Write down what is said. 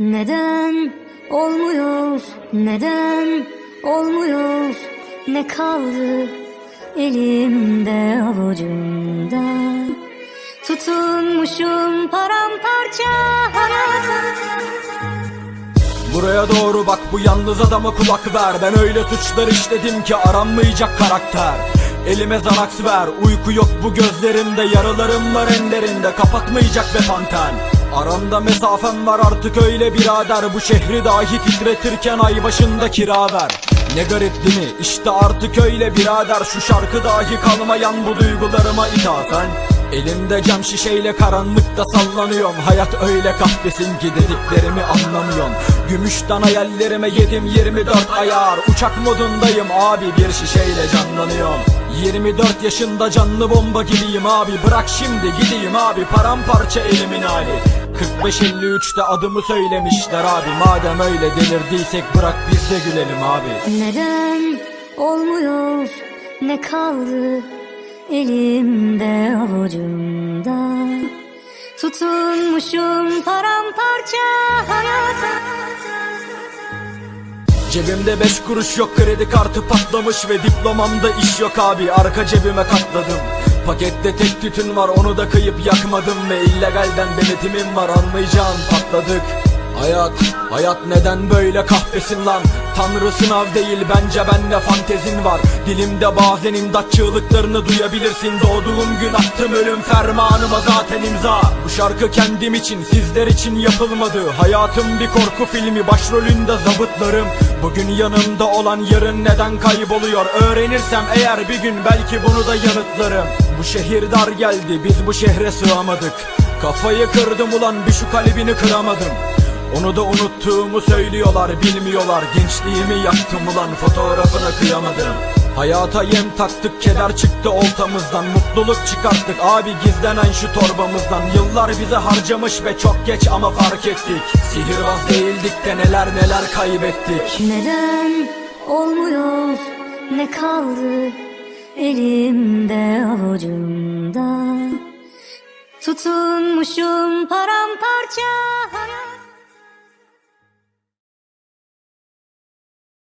Neden olmuyor? Neden olmuyor? Ne kaldı elimde avucumda? Tutunmuşum paramparça hayata. Buraya doğru bak bu yalnız adama kulak ver Ben öyle suçlar işledim ki aranmayacak karakter Elime zanaks ver uyku yok bu gözlerimde Yaralarım var enlerinde kapatmayacak be panten Aramda mesafem var artık öyle birader. Bu şehri dahi titretirken ay başında kira ver. Ne garip değil mi? İşte artık öyle birader. Şu şarkı dahi kalmayan bu duygularıma ithafen. Elimde cam şişeyle karanlıkta sallanıyorum. Hayat öyle kahvesin ki dediklerimi anlamıyorsun Gümüşten hayallerime yedim 24 ayar. Uçak modundayım abi bir şişeyle canlanıyorum. 24 yaşında canlı bomba gibiyim abi. Bırak şimdi gideyim abi paramparça elimin hali 45-53'te adımı söylemişler abi Madem öyle delirdiysek bırak biz de gülelim abi Neden olmuyor? Ne kaldı elimde avucumda? Tutunmuşum paramparça hayata. Cebimde beş kuruş yok kredi kartı patlamış ve diplomamda iş yok abi arka cebime katladım Pakette tek tütün var onu da kıyıp yakmadım ve illegalden denetimim var. Anlayacağın patladık. Hayat, hayat neden böyle kahpesin lan? Tanrı sınav değil bence bende fantezin var. Dilimde bazen imdat çığlıklarını duyabilirsin. Doğduğum gün attım ölüm fermanıma zaten imza. Bu şarkı kendim için sizler için yapılmadı. Hayatım bir korku filmi başrolünde zabıtlarım. Bugün yanımda olan yarın neden kayboluyor? Öğrenirsem eğer bir gün belki bunu da yanıtlarım Bu şehir dar geldi biz bu şehre sığamadık. Kafayı kırdım ulan bir şu kalbini kıramadım. Onu da unuttuğumu söylüyorlar bilmiyorlar. Gençliğimi yaktım ulan fotoğrafına kıyamadım. Hayata yem taktık keder çıktı oltamızdan Mutluluk çıkarttık abi gizlenen şu torbamızdan. Yıllar bize harcamış ve çok geç ama fark ettik. Sihirbaz değildik de neler neler kaybettik. Neden olmuyor? Ne kaldı elimde avucumda? Tutunmuşum paramparça.